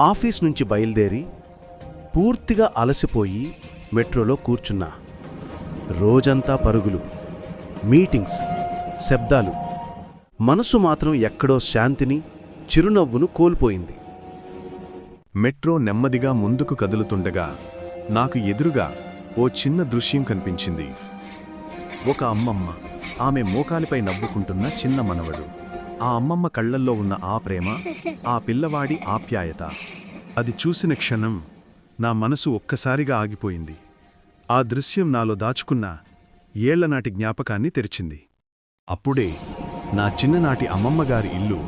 Office నుంచి బయలుదేరి పూర్తిగా అలసిపోయి మెట్రోలో కూర్చున్నా. రోజంతా పరుగులు మీటింగ్స్ శబ్దాలు. మనసు మాత్రం ఎక్కడో శాంతిని చిరునవ్వును కోల్పోయింది. మెట్రో నెమ్మదిగా ముందుకు కదులుతుండగా నాకు ఎదురుగా ఓ చిన్న దృశ్యం కనిపించింది. ఒక అమ్మమ్మ ఆమె మోకాలిపై నవ్వుకుంటున్న చిన్న మనవడు. ఆ అమ్మమ్మ కళ్ళల్లో ఉన్న ఆ ప్రేమ ఆ పిల్లవాడి ఆప్యాయత అది చూసిన క్షణం నా మనసు ఒక్కసారిగా ఆగిపోయింది. ఆ దృశ్యం నాలో దాచుకున్న ఏళ్ళనాటి జ్ఞాపకాన్ని తెరిచింది. అప్పుడే నా చిన్ననాటి అమ్మమ్మగారి ఇల్లు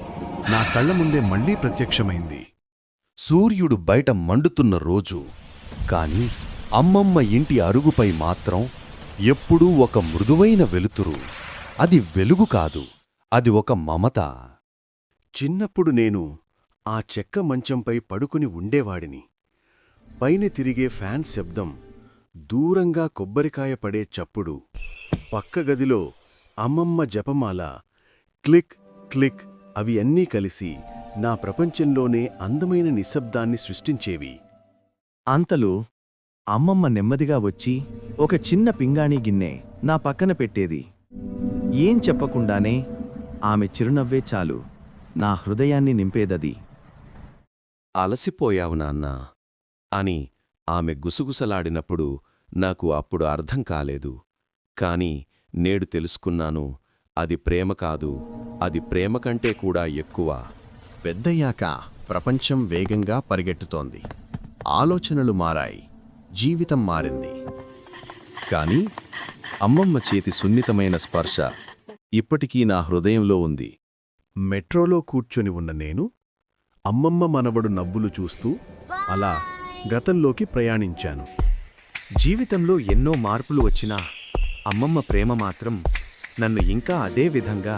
నా కళ్ళ ముందే మళ్ళీ ప్రత్యక్షమైంది. సూర్యుడు బయట మండుతున్న రోజు కాని అమ్మమ్మ ఇంటి అరుగుపై మాత్రం ఎప్పుడూ ఒక మృదువైన వెలుతురు. అది వెలుగు కాదు. అది ఒక మమత. చిన్నప్పుడు నేను ఆ చెక్క మంచంపై పడుకుని ఉండేవాడిని. పైన తిరిగే ఫ్యాన్ శబ్దం దూరంగా కొబ్బరికాయ పడే చప్పుడు పక్క గదిలో అమ్మమ్మ జపమాల క్లిక్ క్లిక్ అవి అన్నీ కలిసి నా ప్రపంచంలోనే అందమైన నిశ్శబ్దాన్ని సృష్టించేవి. అంతలో అమ్మమ్మ నెమ్మదిగా వచ్చి ఒక చిన్న పింగాణీ గిన్నె నా పక్కన పెట్టేది. ఏం చెప్పకుండానే ఆమె చిరునవ్వే చాలు. నా హృదయాన్ని నింపేదది. అలసిపోయావు నాన్నా అని ఆమె గుసగుసలాడినప్పుడు నాకు అప్పుడు అర్థం కాలేదు. కాని నేడు తెలుసుకున్నాను అది ప్రేమ కాదు అది ప్రేమ కంటే కూడా ఎక్కువ. పెద్దయ్యాక ప్రపంచం వేగంగా పరిగెట్టుతోంది ఆలోచనలు మారాయి జీవితం మారింది. కాని అమ్మమ్మ చేతి సున్నితమైన స్పర్శ ఇప్పటికీ నా హృదయంలో ఉంది. మెట్రోలో కూర్చొని ఉన్న నేను అమ్మమ్మ మనవడు నవ్వులు చూస్తూ అలా గతంలోకి ప్రయాణించాను. జీవితంలో ఎన్నో మార్పులు వచ్చినా అమ్మమ్మ ప్రేమ మాత్రం నన్ను ఇంకా అదే విధంగా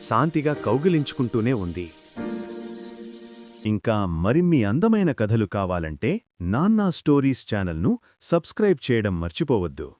శాంతిగా కౌగిలించుకుంటూనే ఉంది. ఇంకా మరిన్ని అందమైన కథలు కావాలంటే నాన్నా స్టోరీస్ ఛానల్ను సబ్స్క్రైబ్ చేయడం మర్చిపోవద్దు.